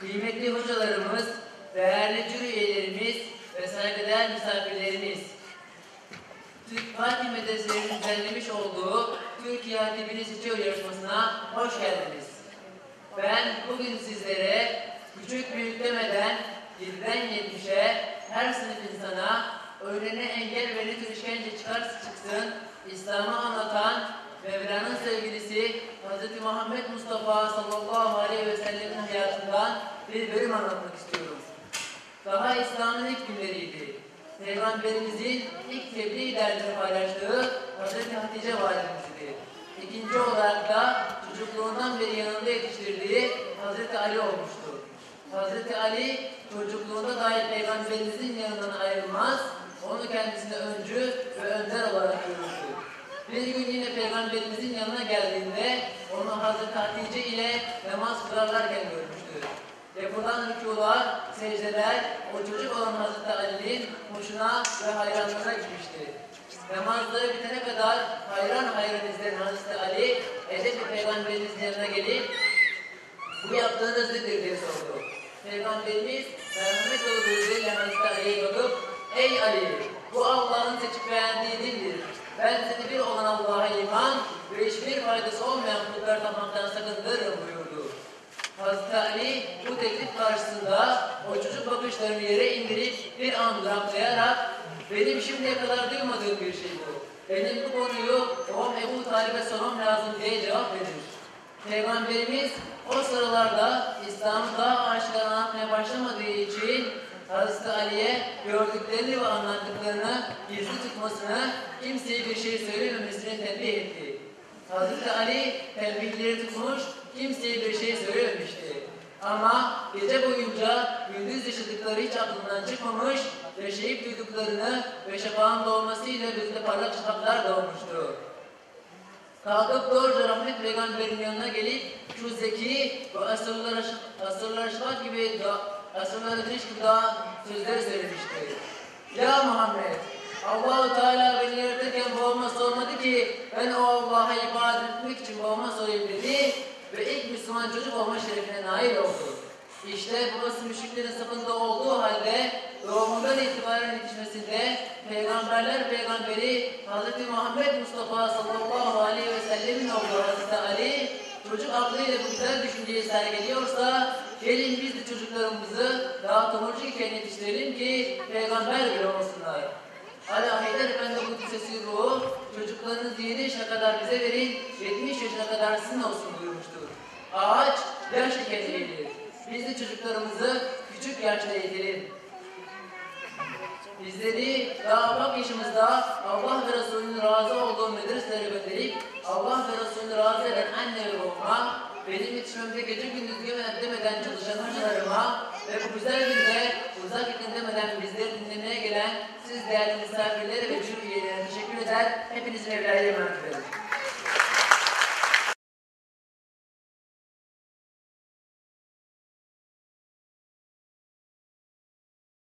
kıymetli hocalarımız, değerli jüri üyelerimiz ve saygıdeğer misafirlerimiz. Türk Parti Medreselerinin düzenlemiş olduğu Türkiye Hatibini Seçiyor yarışmasına hoş geldiniz. Ben bugün sizlere küçük büyük demeden 7'den 70'e her sınıf insana önüne engel ve ne tür işkence çıkarsa çıksın İslam'ı anlatan Mevla'nın sevgilisi Hz. Muhammed Mustafa sallallahu aleyhi ve sellemin bir bölüm anlatmak istiyorum. Daha İslam'ın ilk günleriydi. Peygamberimizin ilk tebliğ dersini paylaştığı Hz. Hatice validemizdi. İkinci olarak da çocukluğundan beri yanında yetiştirdiği Hz. Ali olmuştu. Hz. Ali çocukluğunda dahi Peygamberimizin yanından ayrılmaz, onu kendisine öncü ve önder olarak görürdü. Bir gün yine Peygamberimizin yanına geldiğinde onu Hz. Hatice ile namaz kılarlarken görmüştü. Yapılan rükular, secdeler o çocuk olan Hazreti Ali'nin hoşuna ve hayranlığına gitmişti. Namazları bitene kadar hayran hayran izleyen Hazreti Ali, edep peygamberimizin yanına gelip bu yaptığınız nedir diye sordu. Peygamberimiz merhamet dolu gözleriyle Hazreti Ali'ye bakıp Ey Ali! Bu Allah'ın seçip beğendiği dindir. Ben seni bir olan Allah'a iman ve hiçbir faydası olmayan kullar tapmaktan sakındırırım buyurdu. Hazreti bu teklif karşısında o çocuk bakışlarını yere indirip bir an duraklayarak benim şimdiye kadar duymadığım bir şey bu. Benim bu konuyu babam Ebu Talib'e sormam lazım diye cevap verir. Peygamberimiz o sıralarda İslam'ı daha aşikar anlatmaya başlamadığı için Hazreti Ali'ye gördüklerini ve anlattıklarını gizli tutmasını, kimseye bir şey söylememesini tembih etti. Hazreti Ali tembihleri tutmuş, kimseye bir şey söylememişti. Ama gece boyunca gündüz yaşadıkları hiç aklından çıkmamış, yaşayıp duyduklarını ve şafağın doğmasıyla gözünde parlak şafaklar doğmuştu. Kalkıp doğruca rahmet peygamberin yanına gelip şu zeki ve asırlar, asırlar şafak gibi da, asırlar güneş gibi daha sözler söylemişti. Ya Muhammed, Allahu Teala beni yaratırken babama sormadı ki ben o Allah'a ibadet etmek için babama sorayım dedi ve ilk Müslüman çocuk olma şerefine nail oldu. İşte babası müşriklerin safında olduğu halde doğumundan itibaren yetişmesinde Peygamberler Peygamberi Hz. Muhammed Mustafa sallallahu aleyhi ve sellemin oğlu Hz. Ali çocuk aklıyla bu güzel düşünceyi sergiliyorsa gelin biz de çocuklarımızı daha tomurcuk iken yetiştirelim ki peygamber bile olsunlar. Ali Haydar Efendi Kudüs'esi ruhu çocuklarınız 7 yaşına kadar bize verin, 70 yaşına kadar sizin olsun. Ağaç yaş eğilir. Biz de çocuklarımızı küçük yaşta eğitelim. Bizleri daha bak yaşımızda Allah ve Resulünün razı olduğu medreselere gönderip Allah ve Resulünü razı eden anne ve benim yetişmemde gece gündüz demeden, demeden çalışan hocalarıma ve bu güzel günde uzak yakın demeden bizleri dinlemeye gelen siz değerli misafirlere ve jüri üyelerine teşekkür eder. Hepinizin evlerine emanet.